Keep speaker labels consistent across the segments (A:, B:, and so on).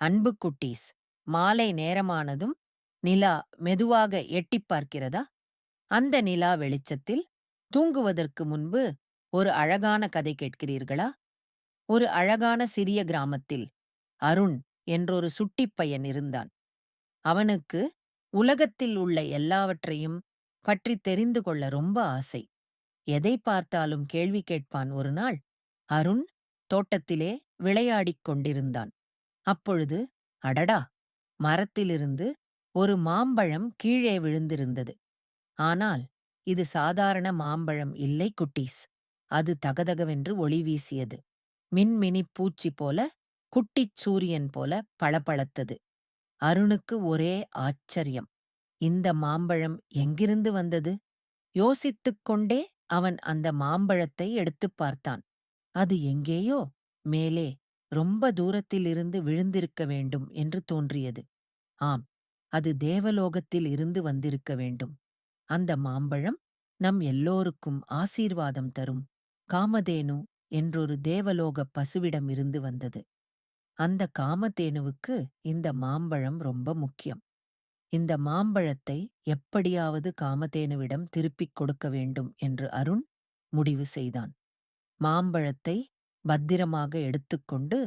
A: அன்பு குட்டீஸ். மாலை நேரமானதும் நிலா மெதுவாக எட்டிப் பார்க்கிறதா? அந்த நிலா வெளிச்சத்தில் தூங்குவதற்கு முன்பு ஒரு அழகான கதை கேட்கிறீர்களா? ஒரு அழகான சிறிய கிராமத்தில் அருண் என்றொரு சுட்டிப் பையன் இருந்தான். அவனுக்கு உலகத்தில் உள்ள எல்லாவற்றையும் பற்றி தெரிந்து கொள்ள ரொம்ப ஆசை. எதை பார்த்தாலும் கேள்வி கேட்பான் ஒரு நாள். அருண் தோட்டத்திலே விளையாடிக் கொண்டிருந்தான். அப்பொழுது அடடா! மரத்திலிருந்து ஒரு மாம்பழம் கீழே விழுந்திருந்தது. ஆனால் இது சாதாரண மாம்பழம் இல்லை குட்டீஸ். அது தகதகவென்று ஒளி வீசியது. மின்மினிப் பூச்சி போல குட்டிச் சூரியன் போல பளபளத்தது. அருணுக்கு ஒரே ஆச்சரியம். இந்த மாம்பழம் எங்கிருந்து வந்தது? யோசித்துக் கொண்டே அவன் அந்த மாம்பழத்தை எடுத்துப் பார்த்தான். அது எங்கேயோ மேலே ரொம்ப தூரத்திலிருந்து விழுந்திருக்க வேண்டும் என்று தோன்றியது. ஆம் அது தேவலோகத்தில் இருந்து வந்திருக்க வேண்டும். அந்த மாம்பழம் நம் எல்லோருக்கும் ஆசீர்வாதம் தரும். காமதேனு என்றொரு தேவலோக பசுவிடம் இருந்து வந்தது. அந்த காமதேனுவுக்கு இந்த மாம்பழம் ரொம்ப முக்கியம். இந்த மாம்பழத்தை எப்படியாவது காமதேனுவிடம் திருப்பிக் கொடுக்க வேண்டும் என்று அருண் முடிவு செய்தான். மாம்பழத்தை பத்திரமாக எடுத்துக்கொண்டு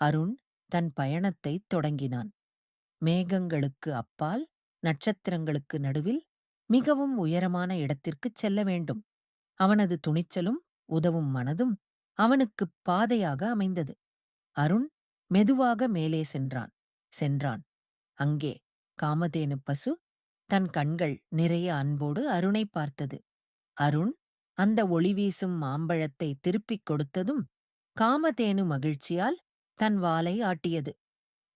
A: அருண் தன் பயணத்தைத் தொடங்கினான். மேகங்களுக்கு அப்பால் நட்சத்திரங்களுக்கு நடுவில் மிகவும் உயரமான இடத்திற்குச் செல்ல வேண்டும். அவனது துணிச்சலும் உதவும் மனதும் அவனுக்குப் பாதையாக அமைந்தது. அருண் மெதுவாக மேலே சென்றான். சென்றான். அங்கே காமதேனு பசு தன் கண்கள் நிறைய அன்போடு அருணை பார்த்தது. அருண் அந்த ஒளி வீசும் மாம்பழத்தை திருப்பிக் கொடுத்ததும் காமதேனு மகிழ்ச்சியால் தன் வாலை ஆட்டியது.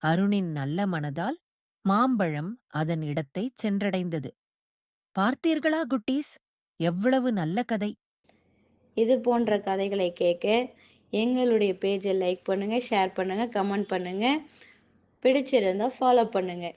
A: அருணின் நல்ல மனதால் மாம்பழம் அதன் இடத்தைச் சென்றடைந்தது. பார்த்தீர்களா குட்டீஸ்? எவ்வளவு நல்ல கதை.
B: இது போன்ற கதைகளை கேட்க எங்களுடைய பேஜை லைக் பண்ணுங்கள் ஷேர் பண்ணுங்கள் கமெண்ட் பண்ணுங்கள் பிடிச்சிருந்தா ஃபாலோ பண்ணுங்கள்